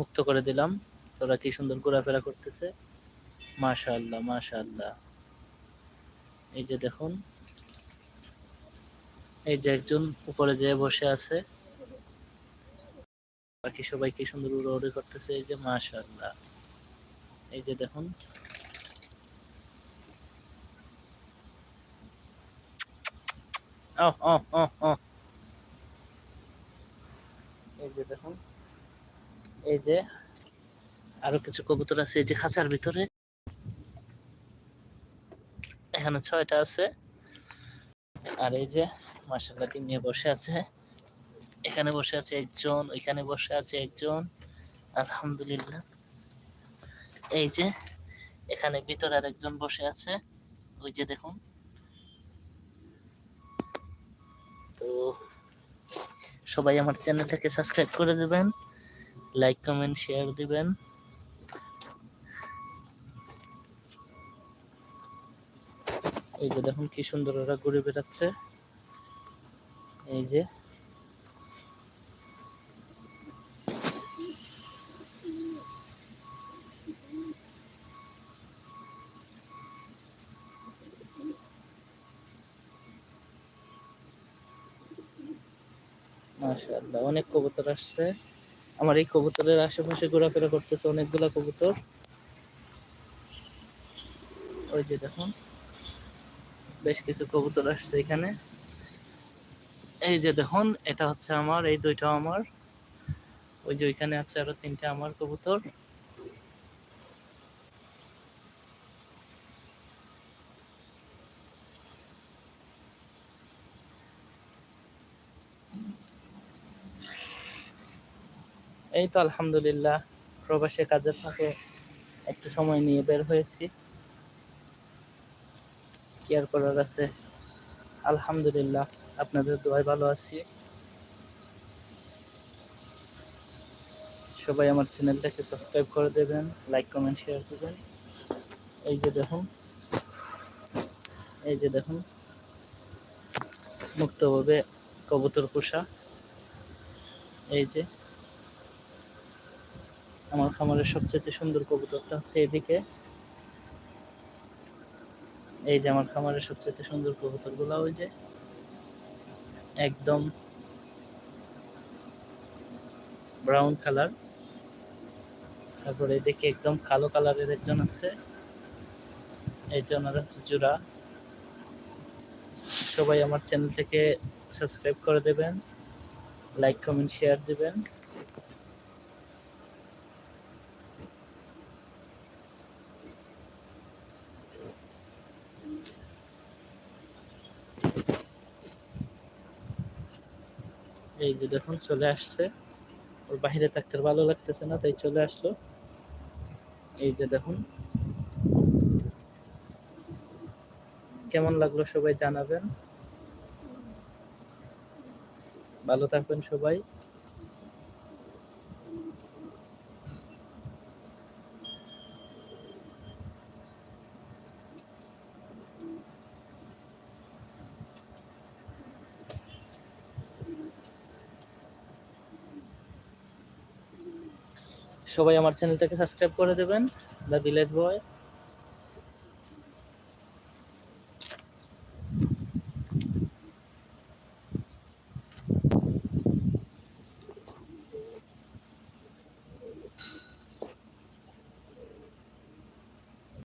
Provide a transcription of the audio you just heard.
মুক্ত করে দিলাম। তোরা কি সুন্দর ঘোরাফেরা করতেছে? মাশাআল্লাহ মাশাআল্লাহ। এই যে দেখুন, এই যে একজন উপরে যে বসে আছে। বাকি সবাই কি সুন্দর উড়ে করতেছে, এই যে মাশাআল্লাহ। এই যে দেখুন এই যে দেখুন এই যে আরও কিছু কবুতর আছে, এই যে খাঁচার ভিতরে। এখানে ছয়টা আছে। আর এই যে মার্শাল্লাহ টিম নিয়ে বসে আছে। এখানে বসে আছে একজন, ওইখানে বসে আছে একজন। আলহামদুলিল্লাহ। এই যে এখানে ভিতরে আর একজন বসে আছে। ওই যে দেখুন। তো সবাই আমার চ্যানেলটাকে সাবস্ক্রাইব করে দেবেন। লাইক কমেন্ট শেয়ার দিবেন। এই যে দেখুন কি সুন্দর ওরা ঘুরে বেড়াচ্ছে। এই যে। মাশাআল্লাহ, অনেক কবুতর আসছে। আমার এই কবুতরের আশেপাশে ঘোরাফেরা করতেছে অনেকগুলা কবুতর। ওই যে দেখুন, বেশ কিছু কবুতর আসছে এখানে। এই যে দেখুন, এটা হচ্ছে আমার, এই দুইটা আমার। ওই যে ওইখানে আছে আরও তিনটা আমার কবুতর। এই তো আলহামদুলিল্লাহ, প্রবাসে কাজের ফাঁকে একটু সময় নিয়ে বের হয়েছি। কি আর করার আছে? আলহামদুলিল্লাহ, আপনাদের দোয়ায় ভালো আছি। সবাই আমার চ্যানেলটাকে সাবস্ক্রাইব করে দেবেন, লাইক, কমেন্ট, শেয়ার করবেন। এই যে দেখুন, এই যে দেখুন, মুক্তভাবে কবুতর পোষা। এই যে আমার খামারের সবচেয়ে সুন্দর কবুতরটা হচ্ছে এদিকে। এই যে আমার খামারের সবচেয়ে সুন্দর কবুতরগুলা ওই যে। একদম ব্রাউন কালার তারপরে এদিকে একদম কালো কালারের একজন আছে। এই যে ওনারা হচ্ছে জোড়া। সবাই আমার চ্যানেল থেকে সাবস্ক্রাইব করে দেবেন। লাইক কমেন্ট শেয়ার দিবেন। এই যে দেখুন, চলে আসছে। ওর বাহিরে থাকতে ভালো লাগতেছে না, তাই চলে আসলো। এই যে দেখুন। কেমন লাগল সবাই জানাবেন। ভালো থাকবেন সবাই। সবাই আমার চ্যানেলটাকে সাবস্ক্রাইব করে দেবেন। The village boy